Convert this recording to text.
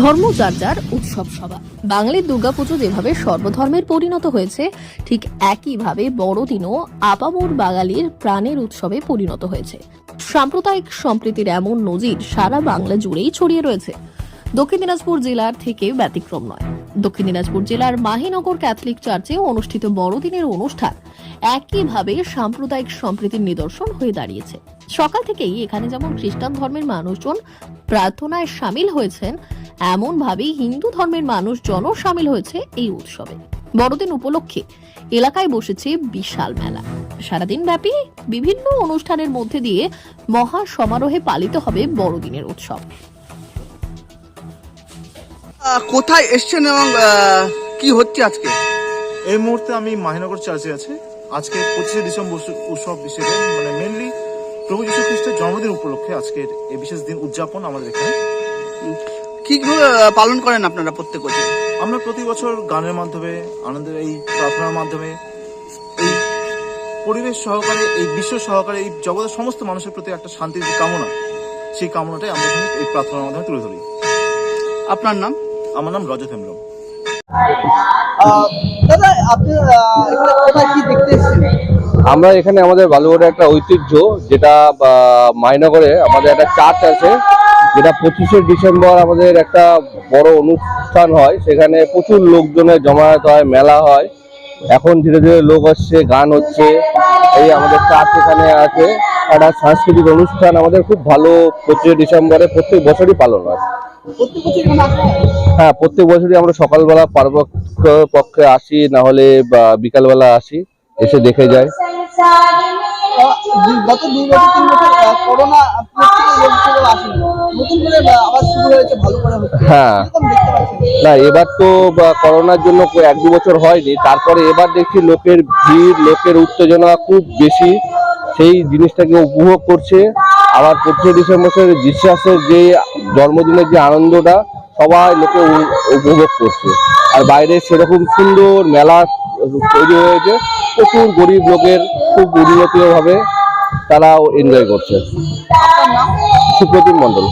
ধর্ম যার যার উৎসব সভা বাঙালির দুর্গাপুজো যেভাবে সর্বধর্মের পরিণত হয়েছে, ঠিক একইভাবে বড়দিনও আপামোর বাঙালির প্রাণের উৎসবে পরিণত হয়েছে। সাম্প্রদায়িক সম্প্রীতির এমন নজির সারা বাংলা জুড়েই ছড়িয়ে রয়েছে। দক্ষিণ দিনাজপুর জেলার থেকে ব্যতিক্রম নয়। দক্ষিণ দিনাজপুর জেলার মাহিনগর ক্যাথলিক চার্চে অনুষ্ঠিত বড়দিনের অনুষ্ঠান একইভাবে সাম্প্রদায়িক সম্প্রীতির নিদর্শন হয়ে দাঁড়িয়েছে। সকাল থেকেই এখানে যেমন খ্রিস্টান ধর্মের মানুষজন প্রার্থনায় সামিল হয়েছেন এমনভাবেই হিন্দু ধর্মের মানুষ মানুষজনও সামিল হয়েছে এই উৎসবে। বড়দিন উপলক্ষে এলাকায় বসেছে বিশাল মেলা। সারাদিন ব্যাপী বিভিন্ন অনুষ্ঠানের মধ্যে দিয়ে মহা সমারোহে পালিত হবে বড়দিনের উৎসব। আহ, কোথায় এসছেন এবং আহ, কি হচ্ছে আজকে? এই মুহূর্তে আমি মাহিনগর চার্চে আছি। আজকে পঁচিশে ডিসেম্বর উৎসব হিসেবে মানে মেনলি প্রভু যীশু খ্রিস্টের জন্মদিন উপলক্ষে আজকের এই বিশেষ দিন উদযাপন আমাদের এখানে। কীভাবে পালন করেন আপনারা প্রত্যেক বছর? আমরা প্রতি বছর গানের মাধ্যমে আনন্দের এই প্রার্থনার মাধ্যমে এই পরিবেশ সহকারে এই বিশ্ব সহকারে এই জগতের সমস্ত মানুষের প্রতি একটা শান্তির যে কামনা সেই কামনাটাই আমরা এখানে এই প্রার্থনার মাধ্যমে তুলে ধরি। আপনার নাম? আমার নাম রজত হেমব্রম। দাদা আপনি এখানে কোথায় কি দেখতে আমরা এখানে আমাদের বালুঘাটে একটা ঐতিহ্য যেটা মাইনগরে আমাদের একটা চার্চ আছে। যেটা পঁচিশে ডিসেম্বর আমাদের একটা বড় অনুষ্ঠান হয় সেখানে প্রচুর লোকজনের জমায়েত হয় মেলা হয়। এখন ধীরে ধীরে লোক আসছে গান হচ্ছে। এই আমাদের চার্চ এখানে আছে। একটা সাংস্কৃতিক অনুষ্ঠান আমাদের খুব ভালো পঁচিশে ডিসেম্বরে প্রত্যেক বছরই পালন হয়। হ্যাঁ প্রত্যেক বছরই আমরা সকালবেলা পার্বত্য পক্ষে আসি না হলে বা বিকালবেলা আসি এসে দেখে যাই। গত দুই বছর তিন বছর করোনা আসেনি। হ্যাঁ। না এবার তো করোনার জন্য এক দু বছর হয়নি। তারপরে এবার দেখছি লোকের ভিড় লোকের উত্তেজনা খুব বেশি। সেই জিনিসটাকে উপভোগ করছে। আবার পঁচিশে ডিসেম্বর বিশ্বাসের যে জন্মদিনের যে আনন্দটা সবাই লোকে উপভোগ করছে। আর বাইরে সেরকম সুন্দর মেলা তৈরি হয়েছে। প্রচুর গরিব লোকের খুব উন্নতীয় ভাবে তারাও এনজয় করছে। সুপ্রতিম মণ্ডল।